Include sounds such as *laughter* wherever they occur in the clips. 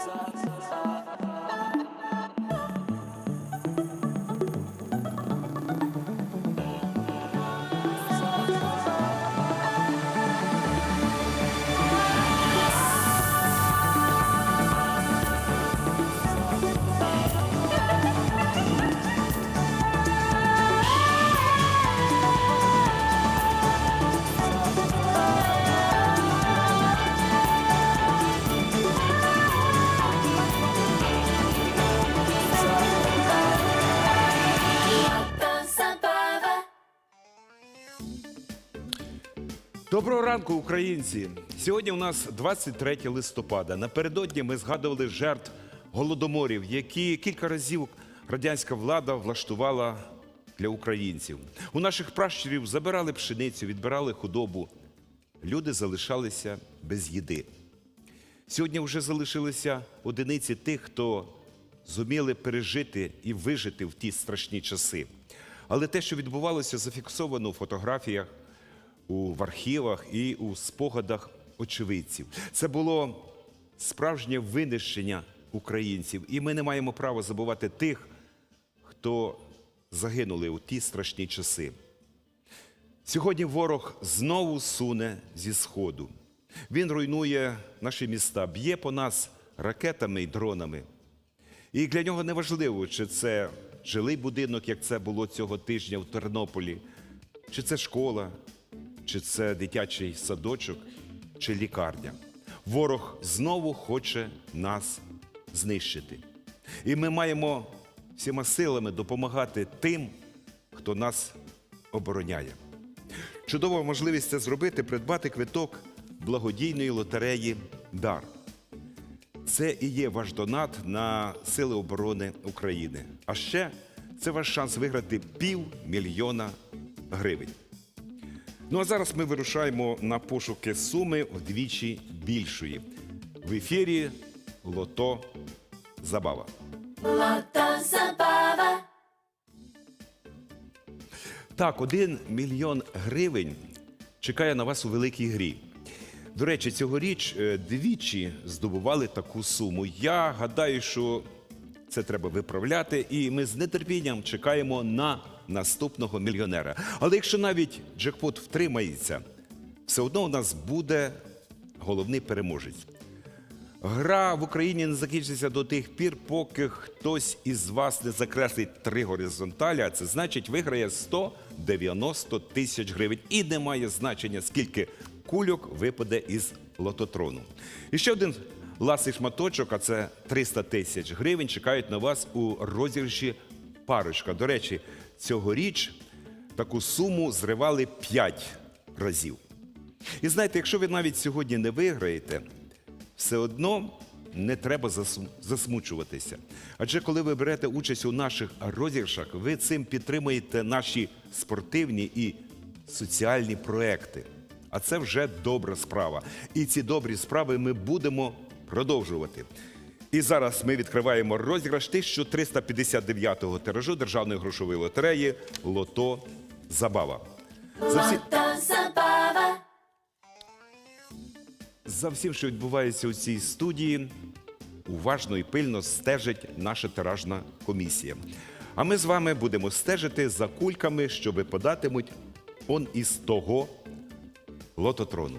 Sa, sa, sa, sa. Доброго ранку, українці! Сьогодні у нас 23 листопада. Напередодні ми згадували жертв голодоморів, які кілька разів радянська влада влаштувала для українців. У наших пращурів забирали пшеницю, відбирали худобу. Люди залишалися без їди. Сьогодні вже залишилися одиниці тих, хто зуміли пережити і вижити в ті страшні часи. Але те, що відбувалося, зафіксовано у фотографіях, у в архівах і у спогадах очевидців. Це було справжнє винищення українців, і ми не маємо права забувати тих, хто загинули у ті страшні часи. Сьогодні ворог знову суне зі сходу. Він руйнує наші міста, б'є по нас ракетами і дронами. І для нього не важливо, чи це жилий будинок, як це було цього тижня в Тернополі, чи це школа, чи це дитячий садочок, чи лікарня. Ворог знову хоче нас знищити. І ми маємо всіма силами допомагати тим, хто нас обороняє. Чудова можливість це зробити придбати квиток благодійної лотереї Дар. Це і є ваш донат на Сили оборони України. А ще це ваш шанс виграти півмільйона гривень. Ну а зараз ми вирушаємо на пошуки суми вдвічі більшої. В ефірі Лото Забава. Lota Zabava. Так, один мільйон гривень чекає на вас у великій грі. До речі, цьогоріч е, двічі здобували таку суму. Я гадаю, що це треба виправляти, і ми з нетерпінням чекаємо на наступного мільйонера. Але якщо навіть джекпот втримається, все одно у нас буде головний переможець. Гра в Україні не закінчиться до тих пір, поки хтось із вас не закреслить три горизонталі, а це значить виграє 190 тисяч гривень. І не має значення, скільки кульок випаде із лототрону. І ще один ласий шматочок, а це 300 тисяч гривень, чекають на вас у розіграші парочка. До речі, цьогоріч таку суму зривали 5 разів. І знаєте, якщо ви навіть сьогодні не виграєте, все одно не треба засмучуватися. Адже коли ви берете участь у наших розіграшах, ви цим підтримуєте наші спортивні і соціальні проекти. А це вже добра справа. І ці добрі справи ми будемо продовжувати. І зараз ми відкриваємо розіграш 1359-го тиражу державної грошової лотереї Лото Забава. За всі... Lota За всім, що відбувається у цій студії, уважно і пильно стежить наша тиражна комісія. А ми з вами будемо стежити за кульками, що випадатимуть он із того лототрону.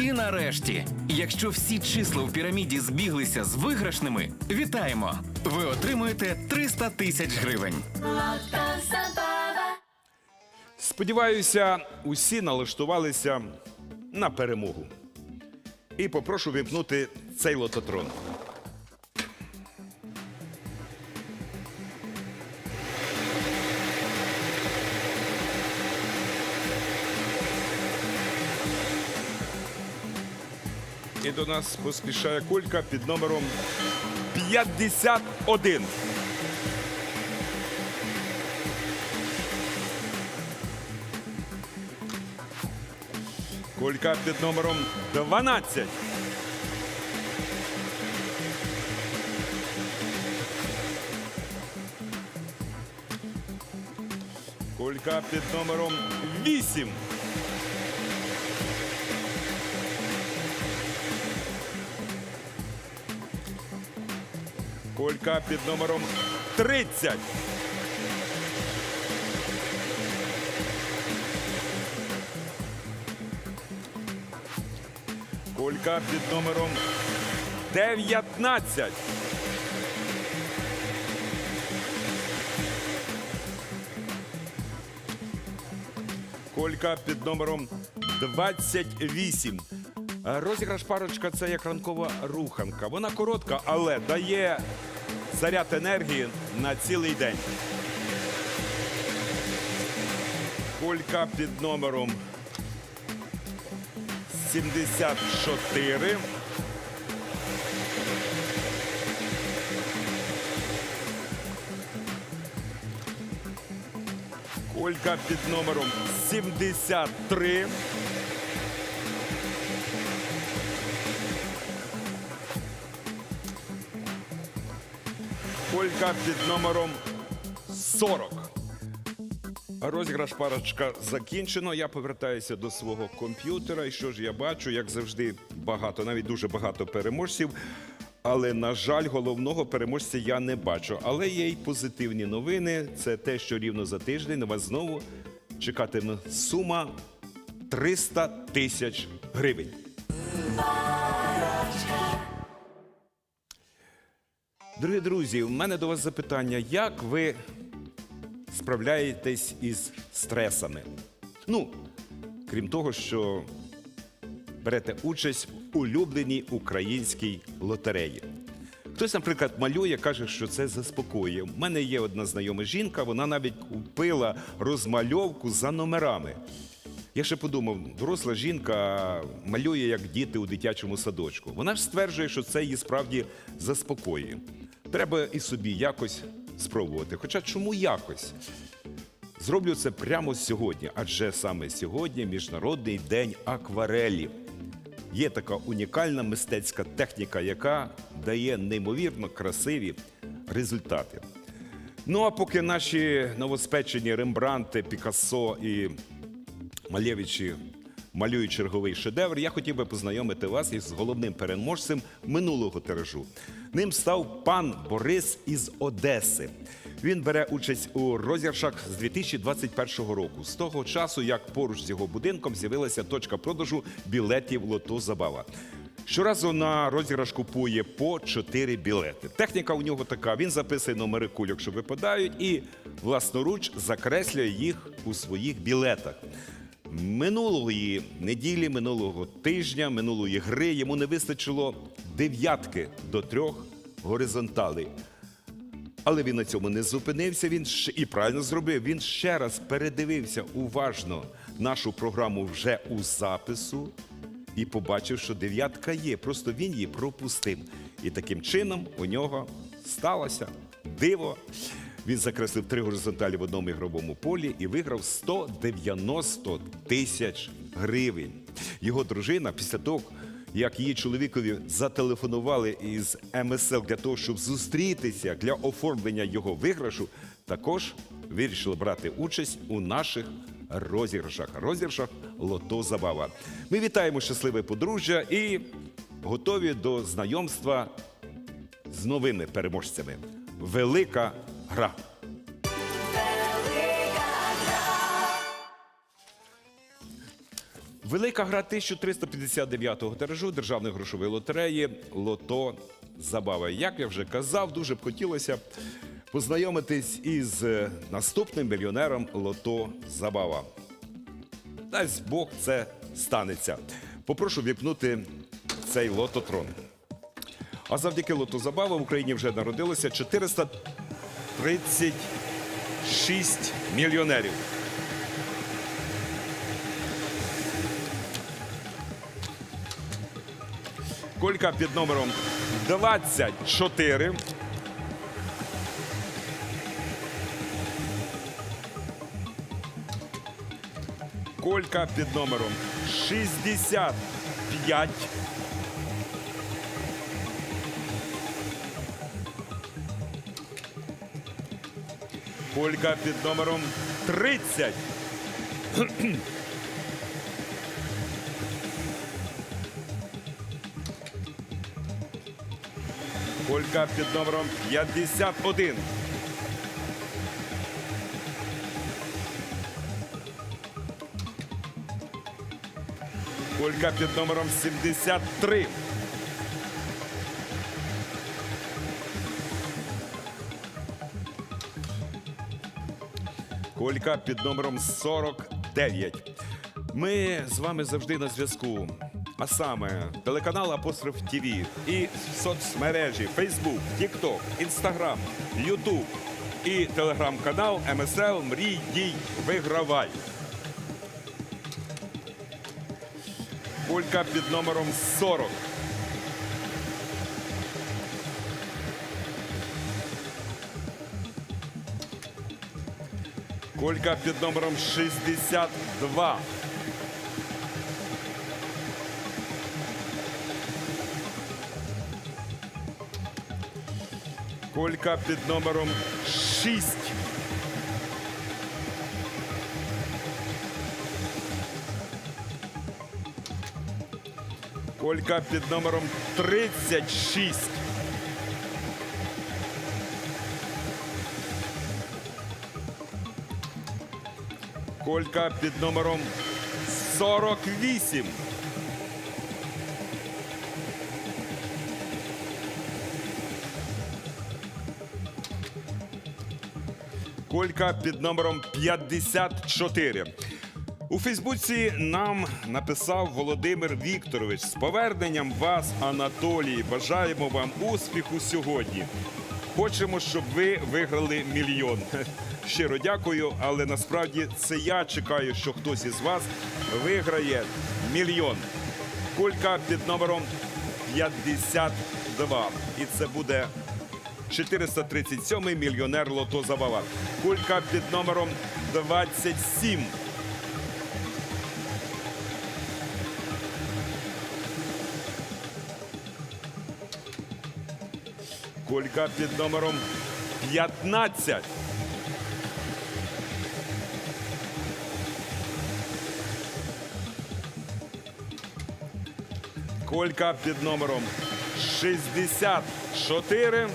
І нарешті, якщо всі числа в піраміді збіглися з виграшними, вітаємо! Ви отримуєте 300 тисяч гривень. Сподіваюся, усі налаштувалися на перемогу. І попрошу вімкнути цей лототрон. І до нас поспішає кулька під номером 51. Кулька під номером 12. Кулька під номером 8. Кулька під номером 30. Кулька під номером 19. Колька під номером 28. Е, Розіграш парочка це як ранкова руханка. Вона коротка, але дає заряд енергії на цілий день. Колька під номером 74. Колька під номером 73. Колька під номером 40. Розіграш парочка закінчено. Я повертаюся до свого комп'ютера. І що ж я бачу, як завжди, багато, навіть дуже багато переможців. Але, на жаль, головного переможця я не бачу. Але є й позитивні новини. Це те, що рівно за тиждень вас знову чекатиме сума 300 тисяч гривень. Дорогі друзі, у мене до вас запитання: як ви справляєтесь із стресами? Ну, крім того, що берете участь в улюбленій українській лотереї. Хтось, наприклад, малює, каже, що це заспокоює. У мене є одна знайома жінка, вона навіть купила розмальовку за номерами. Я ще подумав, доросла жінка малює як діти у дитячому садочку. Вона ж стверджує, що це її справді заспокоює. Треба і собі якось спробувати. Хоча чому якось? Зроблю це прямо сьогодні, адже саме сьогодні Міжнародний день акварелі. Є така унікальна мистецька техніка, яка дає неймовірно красиві результати. Ну а поки наші новоспечені Рембранти, Пікассо і Малєвичі малюють черговий шедевр, я хотів би познайомити вас із головним переможцем минулого тиражу. Ним став пан Борис із Одеси. Він бере участь у розіграшах з 2021 року. З того часу, як поруч з його будинком з'явилася точка продажу білетів Лото Забава. Щоразу на розіграш купує по 4 білети. Техніка у нього така: він записує номери кульок, що випадають, і власноруч закреслює їх у своїх білетах. Минулої неділі, минулого тижня, минулої гри йому не вистачило дев'ятки до трьох горизонталей. Але він на цьому не зупинився. Він і правильно зробив. Він ще раз передивився уважно нашу програму вже у запису і побачив, що дев'ятка є. Просто він її пропустив. І таким чином у нього сталося диво. Він закреслив три горизонталі в одному ігровому полі і виграв 190 тисяч гривень. Його дружина після того, як її чоловікові зателефонували із МСЛ для того, щоб зустрітися для оформлення його виграшу, також вирішили брати участь у наших розіграшах. Розіграшах Лото Забава. Ми вітаємо щасливе подружжя і готові до знайомства з новими переможцями. Велика гра. Велика гра 1359-го тиражу державної грошової лотереї Лото Забава. Як я вже казав, дуже б хотілося познайомитись із е, наступним мільйонером Лото Забава. Дасть Бог це станеться. Попрошу вікнути цей лототрон. А завдяки лотозабави в Україні вже народилося 436 мільйонерів. Колька під номером 24. Колька під номером 65. Колька під номером 30. Колька під номером 51. Колька під номером 73. Колька під номером 49. Ми з вами завжди на зв'язку. А саме телеканал Апостроф ТВ і соцмережі Facebook, TikTok, Instagram, YouTube і телеграм-канал МСЛ Мрій Дій Вигравай. Колька під номером 40. Колька під номером 62. Колька під номером 6. Колька під номером 36. Колька під номером 48. Колька під номером 54. У Фейсбуці нам написав Володимир Вікторович з поверненням вас, Анатолій. Бажаємо вам успіху сьогодні. Хочемо, щоб ви виграли мільйон. *laughs* Щиро дякую, але насправді це я чекаю, що хтось із вас виграє мільйон. Кулька під номером 52. І це буде 437-й мільйонер Лото Забава. Кулька під номером 27. Кулька під номером 15. Колька під номером 64.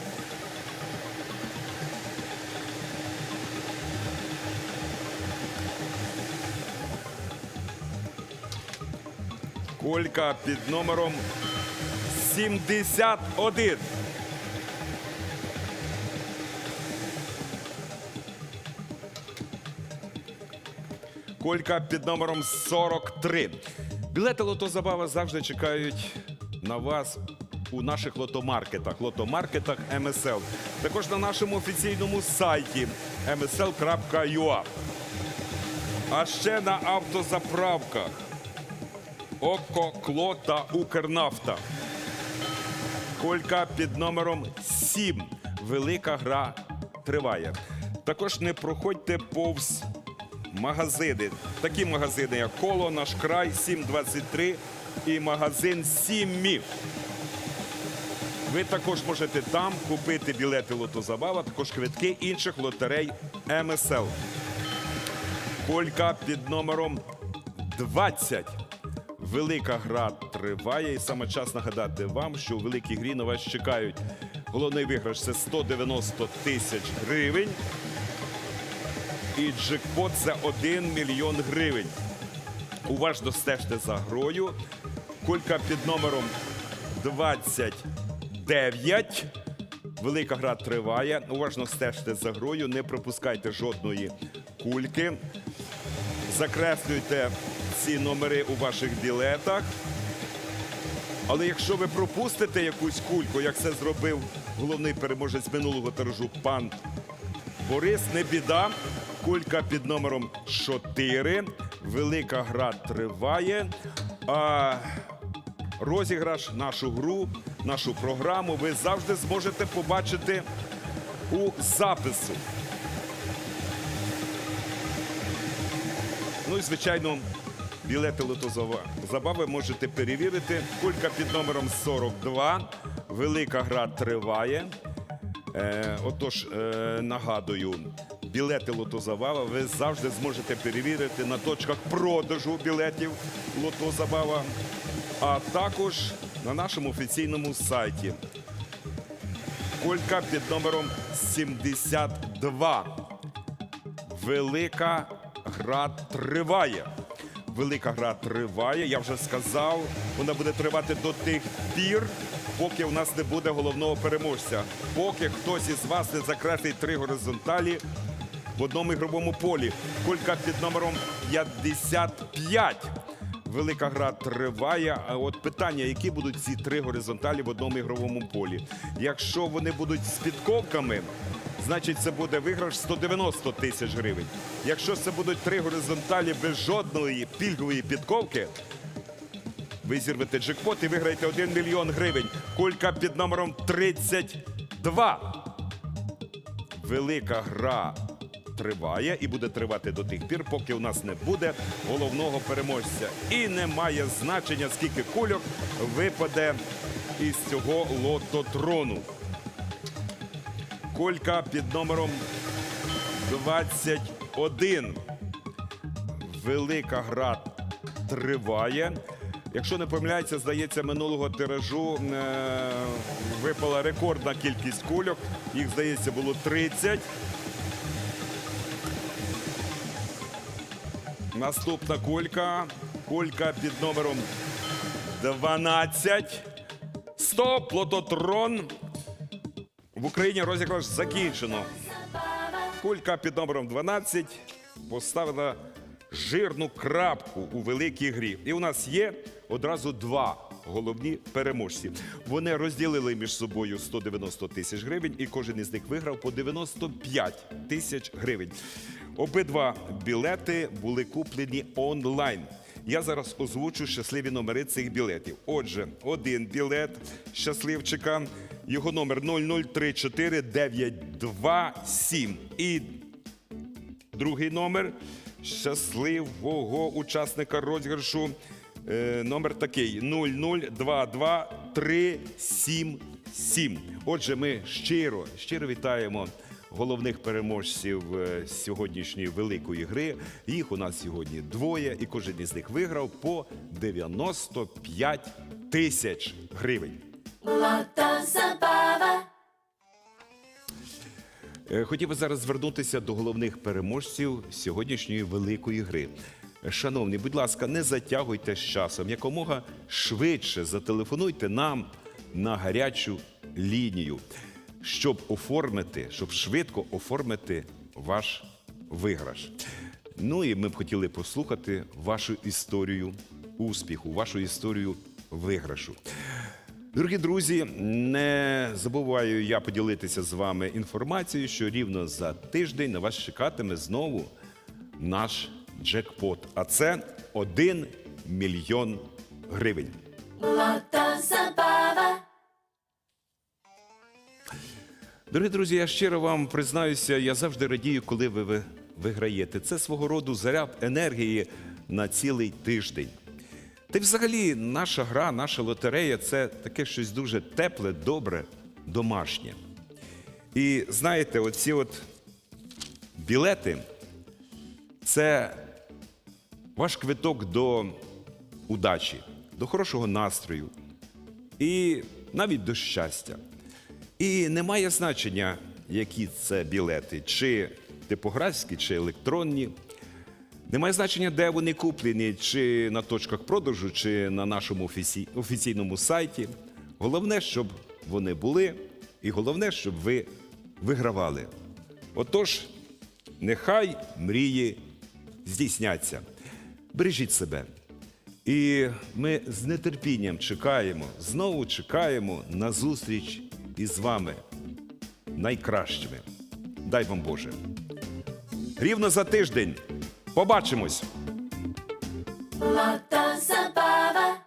Колька під номером 71. Колька під номером 43. Білети лотозабава завжди чекають на вас у наших лотомаркетах, лотомаркетах МСЛ. Також на нашому офіційному сайті msl.ua. А ще на автозаправках Око, Кло та Укрнафта. Колька під номером 7. Велика гра триває. Також не проходьте повз магазини. Такі магазини, як Коло, Наш край, 723 і магазин Сіммі. Ви також можете там купити білети лотозабава, також квитки інших лотерей МСЛ. Колька під номером 20. Велика гра триває, і саме час нагадати вам, що у великій грі на вас чекають. Головний виграш це 190 тисяч гривень. І джекпот це 1 мільйон гривень. Уважно стежте за грою. Кулька під номером 29. Велика гра триває. Уважно стежте за грою, не пропускайте жодної кульки. Закреслюйте ці номери у ваших білетах. Але якщо ви пропустите якусь кульку, як це зробив головний переможець минулого тиражу пан Борис, не біда. Кулька під номером 4. Велика гра триває. А розіграш, нашу гру, нашу програму ви завжди зможете побачити у запису. Ну і звичайно, білети лотозабави можете перевірити. Кулька під номером 42. Велика гра триває. Е, отож, е, нагадую, білети Лотозабава ви завжди зможете перевірити на точках продажу білетів Лотозабава, а також на нашому офіційному сайті. Колька під номером 72. Велика гра триває. Велика гра триває, я вже сказав. Вона буде тривати до тих пір, поки у нас не буде головного переможця. Поки хтось із вас не закреслить три горизонталі в одному ігровому полі. Колька під номером 55. Велика гра триває. А от питання, які будуть ці три горизонталі в одному ігровому полі? Якщо вони будуть з підковками, значить це буде виграш 190 тисяч гривень. Якщо це будуть три горизонталі без жодної пільгової підковки, ви зірвете джекпот і виграєте 1 мільйон гривень. Кулька під номером 32. Велика гра триває і буде тривати до тих пір, поки у нас не буде головного переможця. І не має значення, скільки кульок випаде із цього лототрону. Колька під номером 21. Велика гра триває. Якщо не помиляється, здається, минулого тиражу е, випала рекордна кількість кульок. Їх, здається, було 30. Наступна кулька. Кулька під номером 12. Стоп! Лототрон. В Україні розіграш закінчено. Кулька під номером 12 поставила жирну крапку у великій грі. І у нас є одразу два головні переможці. Вони розділили між собою 190 тисяч гривень, і кожен із них виграв по 95 тисяч гривень. Обидва білети були куплені онлайн. Я зараз озвучу щасливі номери цих білетів. Отже, один білет щасливчика, його номер 0034927. І другий номер щасливого учасника розіграшу. Е, номер такий 0022377. Отже, ми щиро, щиро вітаємо головних переможців е, сьогоднішньої великої гри. Їх у нас сьогодні двоє, і кожен із них виграв по 95 тисяч гривень. Е, Хотів би зараз звернутися до головних переможців сьогоднішньої великої гри. Шановні, будь ласка, не затягуйте з часом. Якомога швидше зателефонуйте нам на гарячу лінію, щоб оформити, щоб швидко оформити ваш виграш. Ну і ми б хотіли послухати вашу історію успіху, вашу історію виграшу. Дорогі друзі, не забуваю я поділитися з вами інформацією, що рівно за тиждень на вас чекатиме знову наш джекпот. А це 1 мільйон гривень. Дорогі друзі, я щиро вам признаюся, я завжди радію, коли ви- виграєте. Це свого роду заряд енергії на цілий тиждень. Та й взагалі наша гра, наша лотерея це таке щось дуже тепле, добре, домашнє. І знаєте, оці от білети це ваш квиток до удачі, до хорошого настрою і навіть до щастя. І немає значення, які це білети, чи типографські, чи електронні. Немає значення, де вони куплені, чи на точках продажу, чи на нашому офіці- офіційному сайті. Головне, щоб вони були, і головне, щоб ви вигравали. Отож, нехай мрії здійсняться. Бережіть себе І ми з нетерпінням чекаємо, знову чекаємо на зустріч із вами, найкращими. Дай вам Боже. Рівно за тиждень. Побачимось! Lata Zabava.